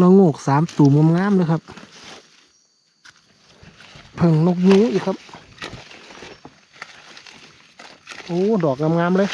ละโงกสามตูมงามเลยครับ เพิ่งนกยูงอีกครับ โอ้ ดอกงามๆเลย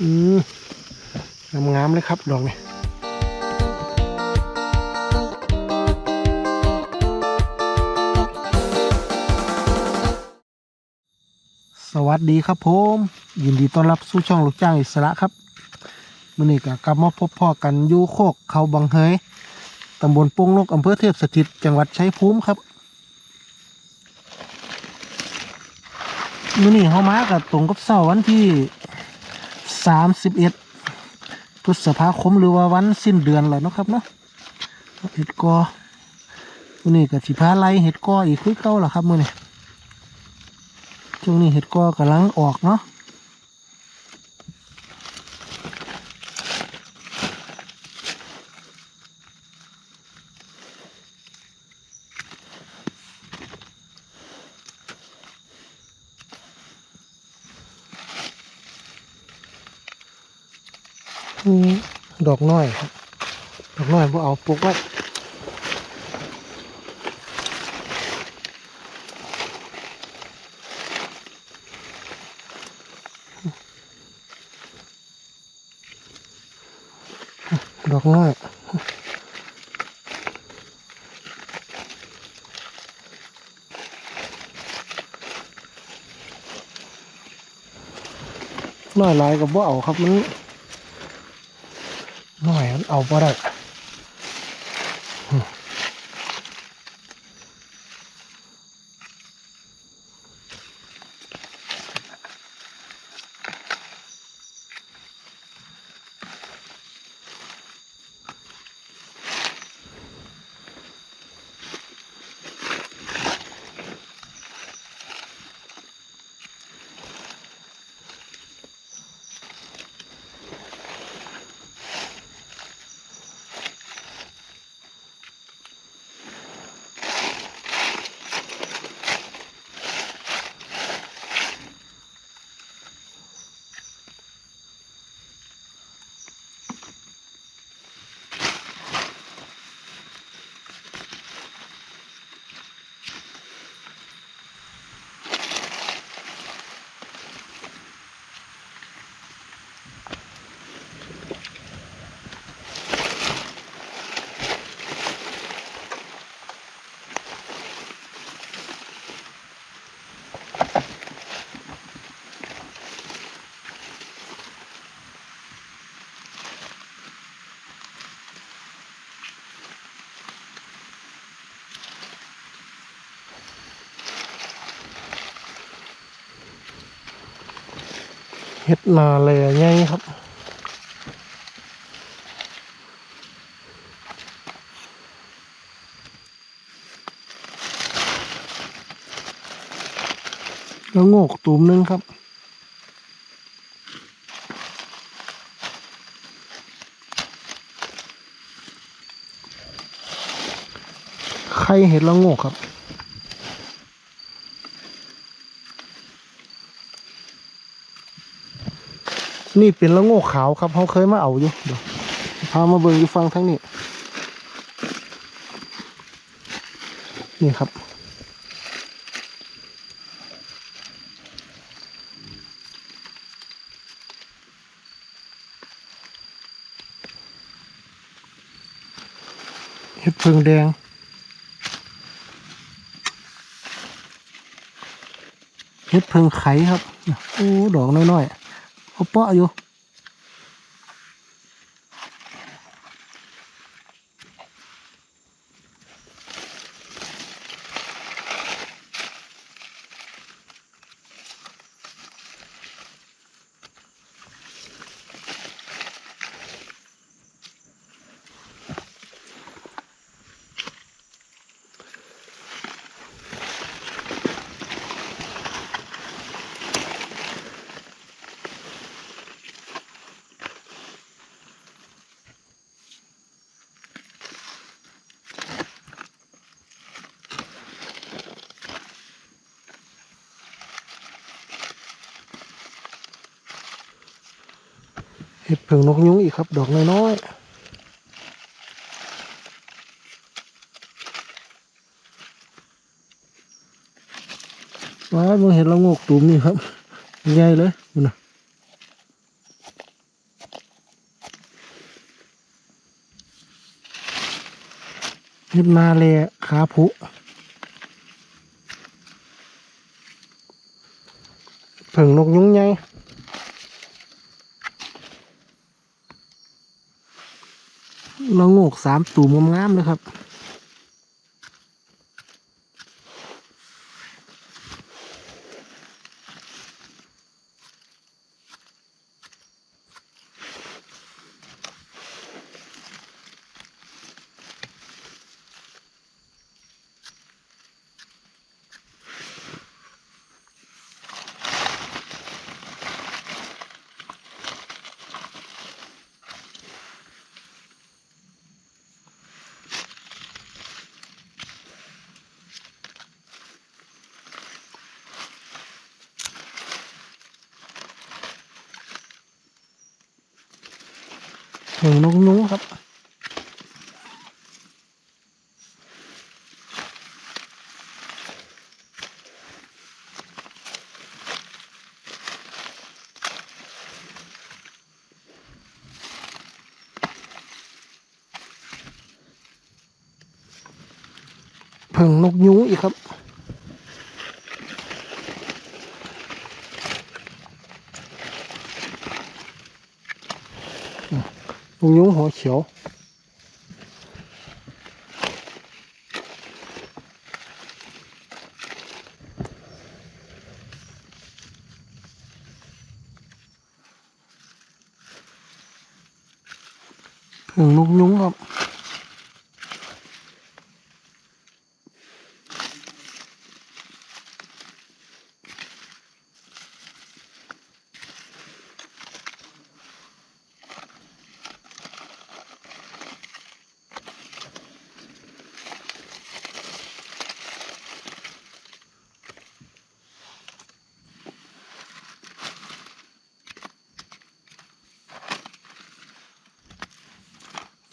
อืมงามๆเลยครับ ดอกนี้ วัสดีครับผม ยินดีต้อนรับสู่ช่องลูกจ้างอิสระครับมื่อนี้ก็กลับมาพบพ่อกันอยู่โคกเขาบังเฮยตำบลปงนกอำเภอเทพสถิตจังหวัดชัยภูมิครับมื่อนี้เขามากับตรงกับเสาร์วันที่สามสิบเอ็ดพฤษภาคมหรือว่าวันสิ้นเดือนแล้วเนาะครับเนาะเห็ดกอมื่อนี้กับสิพาไล่เห็ดกออีกคือเก่าล่ะครับมื่อนี้ ช่วงนี้เห็ดก็กำลังออกเนาะดอกน้อย ดอกน้อยพวกเอาปลูกไว้ ดอกน้อยน้อยหลายกับว่าเอาครับมันน้อยมันเอาบ่ได้ เห็ดนาเลยไงครับ แล้วโงกตูมหนึงครับใครเห็ดละโงกครับ นี่เป็นละโงกขาวครับเขาเคยมาเอาอยู่เดี๋ยวพามาเบิ่งอยู่ฟังทั้งนี้ นี่ครับ เห็ดเพิงแดงเห็ดเพิงไข่ครับ โอ้ ดอกน้อยๆ เขาเเห็ดเผิงนกยุงอีกครับ ดอกน้อยๆว้ายมึงเห็นละโงกตูมนี่ครับใหญ่เลยนะเห็ดนาเลขาผุเผิงนกยุงให ละโงกสามตูมงามๆเลยครับ ห็นนกยุงครับ เพิ่งนกยุงอีกครับ ยุงหัวเขียว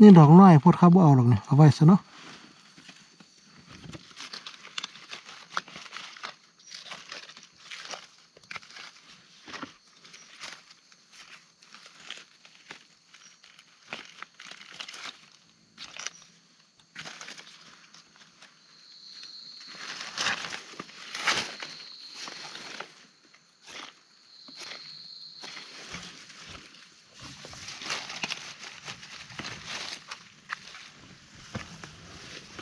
นี่ดอกน้อยพูดครับว่าเอาหรอกเนี่ยเอาไว้ซะเนาะ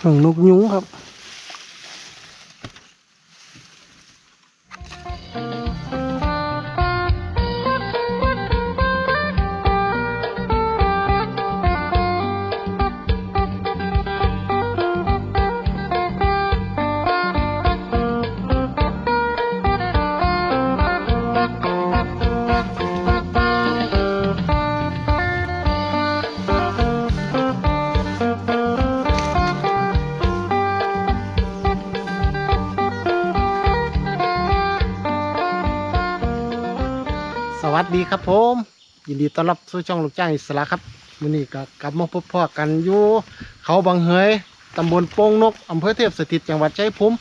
ฝั่งนกยุงครับ วัสดีครับผม ยินดีต้อนรับสู่ช่องลูกจ้างอิสระครับมื้อนี้ก็กลับมาพบพ่อกันอยู่เขาบางเฮยตำบลโป่งนกอำเภอเทพสถิตจังหวัดชัยภูมิ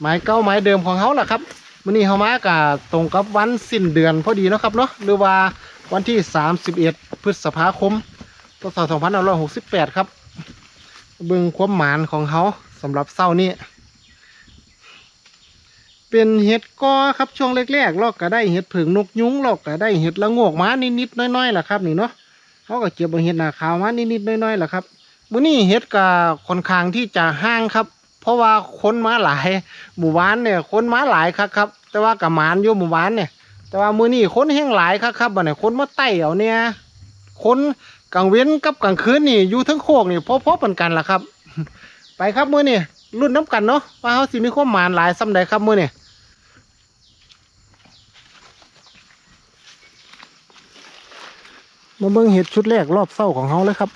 หมายเก้าหมายเดิมของเขาล่ะครับมื้อนี้เฮามาก็ตรงกับวันสิ้นเดือนพอดีเนาะครับเนาะหรือว่าวันที่ 31 พฤษภาคมพศ2568 ครับเบิ่งความหมานของเขาสำหรับเศร้านี้ เป็นเห็ดกอครับช่วงแรกๆเราก็ได้เห็ดผึ่งนกยุงเราก็ได้เห็ดละโงกมานิดๆน้อยๆล่ะครับนี่เนาะเขาก็เก็บเห็ดหนาขาวมานิดๆน้อยๆล่ะครับมื้อนี้เห็ดก็ค่อนข้างที่จะห้างครับ เพราะว่าคนมาหลายหมู่บ้านเนี่ยคนมาหลายครับครับแต่ว่ากับมานอยู่หมู่บ้านเนี่ยแต่ว่ามื้อนี้คนแห้งหลายครับครับบัดนี้คนมาไต่เอาเนี่ยคนกลางเว้นกับกลางคืนนี่อยู่ทั้งโคกนี่พอๆปานกันล่ะครับ ไปครับมื้อนี้ รุ่นน้ำกันเนาะว่าเขาสิมีความหมานหลายซ้ำใดครับมื้อนี้มาเบิ่งเห็ดชุดแรกรอบเศร้าของเขาเลยครับ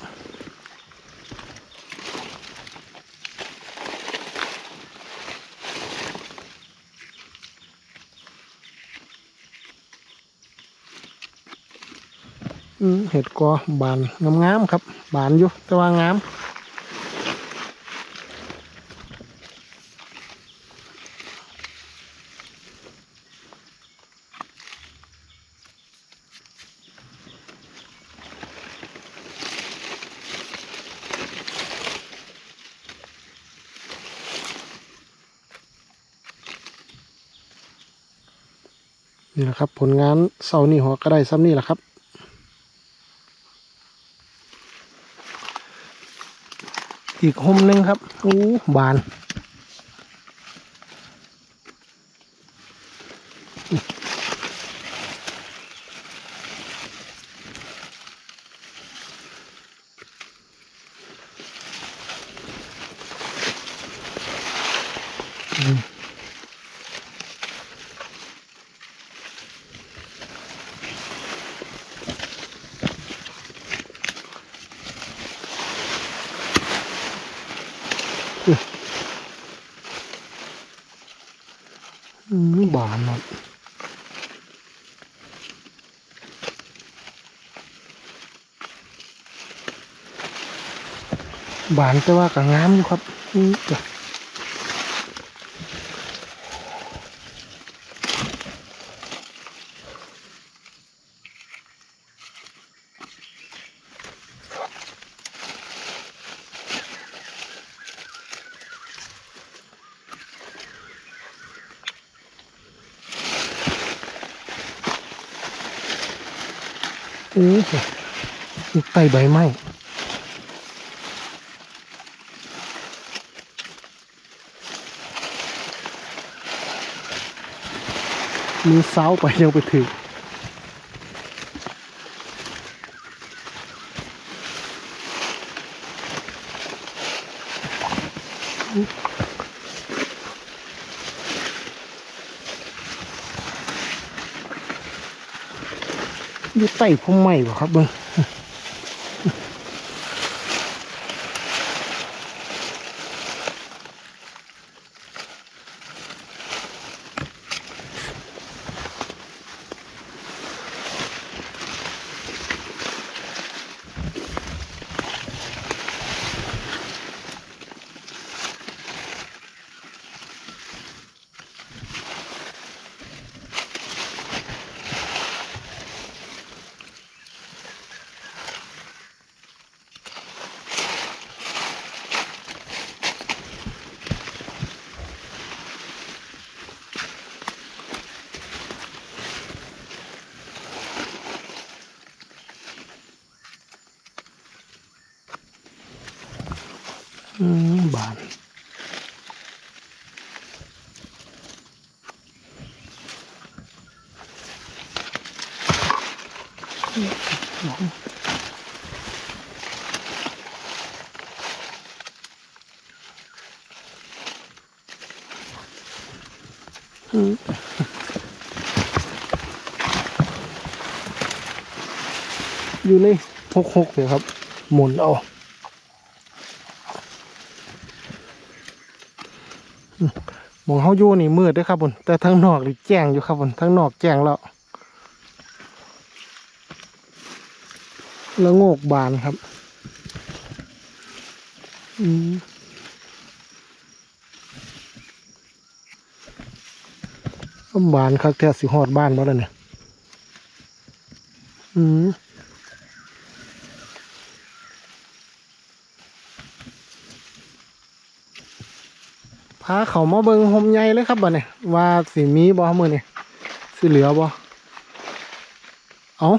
เห็ดกอบานงามๆครับ บานอยู่แต่ว่างาม ครับ ผลงานเสาร์นี้หัวก็ได้ซ้ำนี่แหละครับ อีกหมหนึ่งครับโอ้บาน บานแต่ว่าก็งามอยู่ครับอืมจ้ะโอ้โหอใต้ใบไม้ มือเซ้าไปยังไปถึงอยู่ใต้พุ่มไม้บ่ครับเบิ้ง บานอืมอยู่ในหกหกเนี่ยครับ หมุนเอา หม องเฮาอยู่นี่มืดด้วยครับบนแต่ทางนอกนี่แจ้งอยู่ครับบนทางนอกแจ้งแล้วแล้วโงกบานครับอืมอ้ำบานคักแท้สิฮอดบ้านบ่แล้วเนี่ยอืม พาเขามาเบิงหมใหญ่เลยครับบ่เนี่ยว่าสิมีบ่มื้อนี่สิเหลือบ่เอา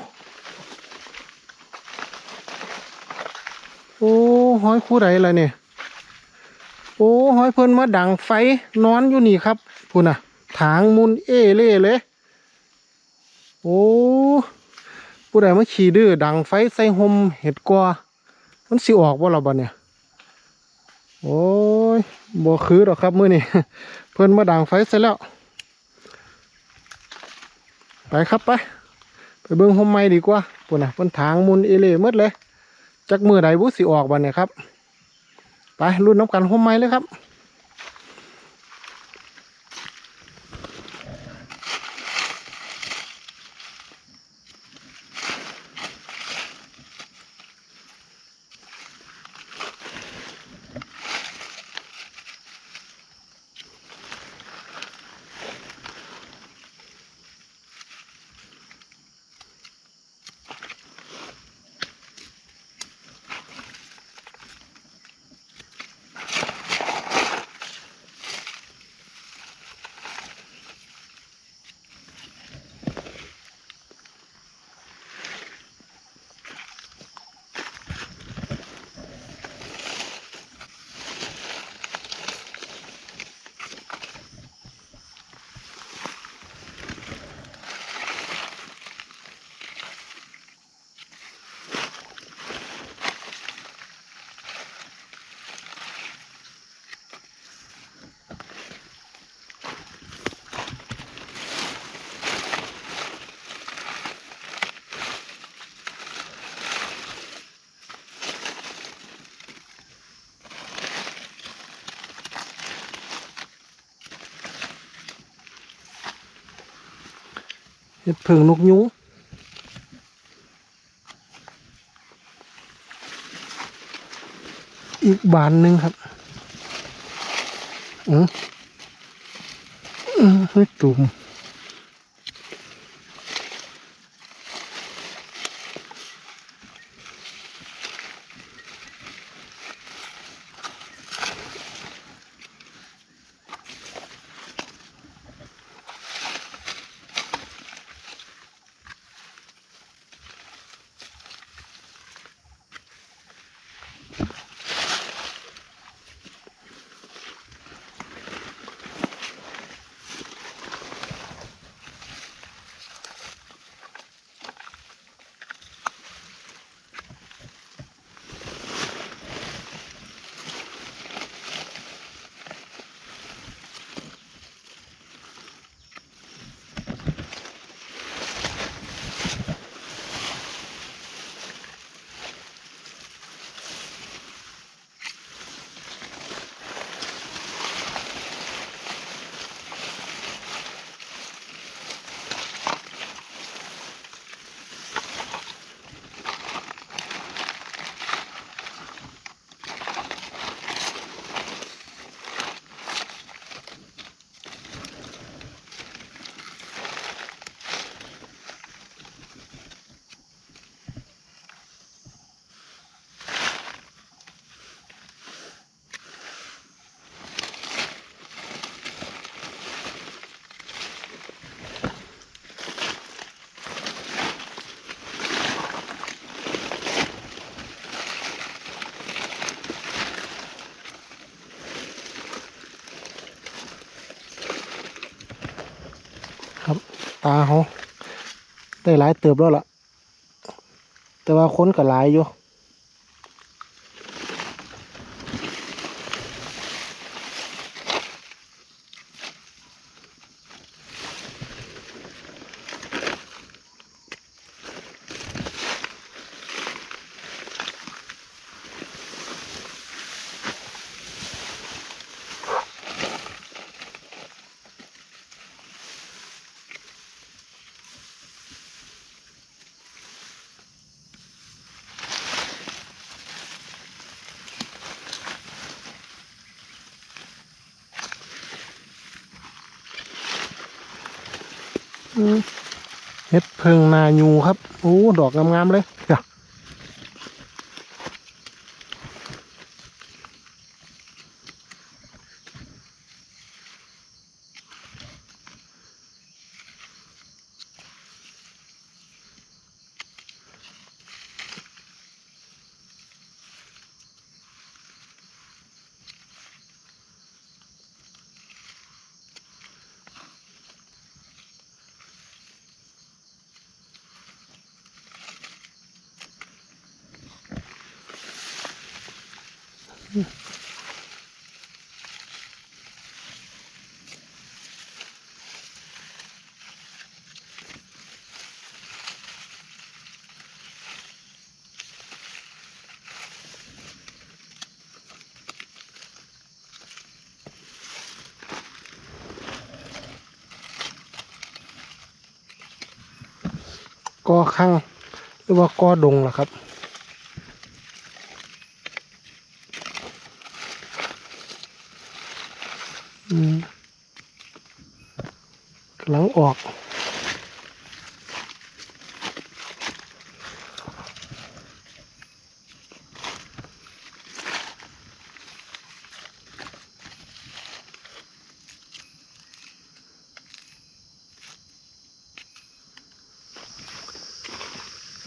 โอ้ห้อยคู่ใดล่ะเนี่ยโอ้ห้อยเพิ่นมาดังไฟนอนอยู่นี่ครับพุ่นน่ะ ถางมุนเอเล่เลย โอ้ผู้ใดมาขี่ดื้อดังไฟใส่หมเห็ดกว่ามันสิออกบ่ล่ะบ่เนี่ยโอ้ย บ่คือหรอกครับมื้อนี้เพื่อนมาดังไฟเสร็จแล้ว ไปครับไป ไปเบิ้งหมไม้ดีกว่าปุ่นนะเพิ่นทางมุนเอเล่หมดเลย จักมือใดบุสิออกบัดเนี่ยครับ ไปรุ่นน้ำกันหมไม้เลยครับ ดเพิงนกยุงอีกบานหนึ่งครับอืออือเฮ้ยตุ่ม ตาเขาได้หลายเติบแล้วล่ะ แต่ว่าค้นก็หลายอยู่ เห็ดเพิงนายูครับ โอ้ ดอกงามๆเลย กอข้างหรือว่ากอดงล่ะครับ อืมกำลังออก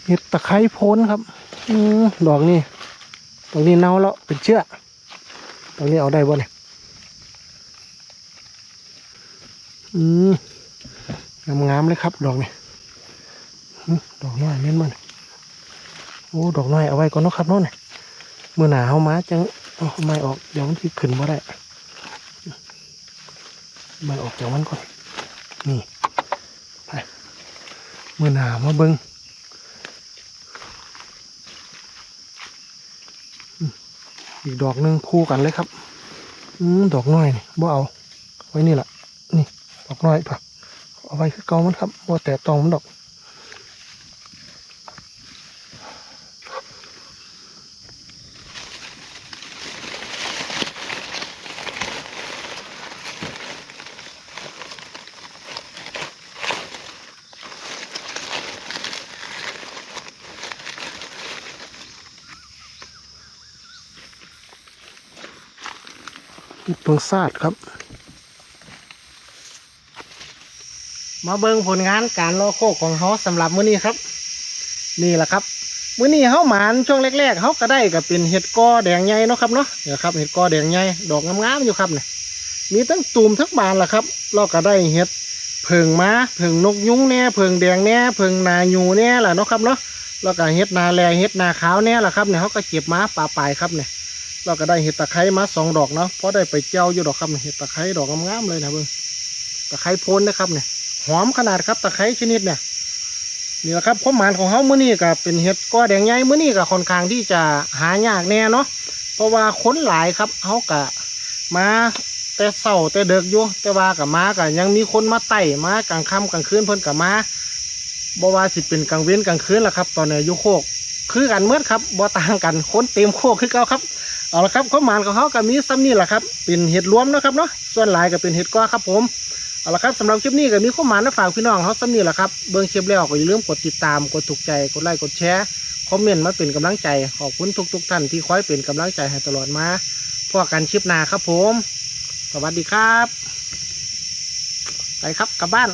เห็ดตะ ไคร้พ้นครับอืดอกนี่ดอกนี้เน่าแล้วเป็นเชื้อดอกนี้เอาได้บ่เนี่ยอืมงามๆเลยครับ ดอกนี่ดอกน้อยเน้นมันโอ้ดอกน้อยเอาไว้ก่อนนะครับน้องเนี่ยเมื่อหนาเอามาจังไม้ออกเดี๋ยวมันที่ขึ้นมาได้ไม้ออกจากมันก่อนนี่ไปเมื่อหนามาเบิ้ง อีกดอกหนึ่งคู่กันเลยครับอืมดอกน้อยนี่บ่เอา ไว้นี่แหละนี่ ดอกน้อยปะเอาไว้คือเก่ามันครับว่าแต่ตองมันดอก เห็ดเพิงซาดครับ มาเบิ่งผลงานการรอโคกของเขาสำหรับมื้อนี้ครับ นี่แหละครับมื้อนี้เขาหมานช่วงแรกๆเขาก็ได้ก็เป็นเห็ดกอแดงใหญ่เนาะครับเนาะเนี่ยครับเห็ดกอแดงใหญ่ดอกงามๆอยู่ครับเนี่ยมีทั้งตูมทั้งบานล่ะครับเราก็ได้เห็ดเพิงม้าเพิงนกยุ้งแน่เพิงแดงแน่เพิงนายูแน่แหละเนาะครับเนาะแล้วก็เห็ดนาแลเห็ดนาขาวแน่แหละครับเนี่ยเขาก็เก็บม้าป่าปลายครับเนี่ย เราก็ได้เห็ดตะไคร้มาสองดอกเนาะเพราะได้ไปเจ้าอยู่ดอกครับเห็ดตะไคร้ดอกงามๆเลยนะเบิ่งตะไคร้โพนนะครับเนี่ยหอมขนาดครับตะไคร้ชนิดเนี่ยนี่แหละครับความหมายของเขาเมื่อนี้ก็เป็นเห็ดก้อแดงใหญ่เมื่อนี้ก็ค่อนข้างที่จะหายากแน่เนาะเพราะว่าค้นหลายครับเขากะมาแต่เศร้าแต่เด็กอยู่แต่ว่ากับมากับยังมีคนมาไต่มากลางค่ำกลางคืนเพิ่นกับมาบ่ว่าสิเป็นกลางเว้นกลางคืนล่ะครับ ตอนนี้ยู่โคก คือกันเมื่อครับบ่ต่างกันคนเต็มโคกคือเก่าครับ เอาละครับข้าวหมานของเขาก็มีซ้ำนี่แหละครับเป็นเห็ดรวมนะครับเนาะส่วนหลายก็เป็นเห็ดก้อครับผมเอาละครับสำหรับคลิปนี้ก็มีข้าวหมานมาฝากพี่น้องเขาซ้ำนี่แหละครับเบิ่งคลิปแล้วก็อย่าลืมกดติดตามกดถูกใจกดไลค์กดแชร์คอมเมนต์มาเป็นกำลังใจขอบคุณทุกๆท่านที่คอยเป็นกำลังใจให้ตลอดมาพวกกันคลิปหน้าครับผม สวัสดีครับ ไปครับกลับบ้าน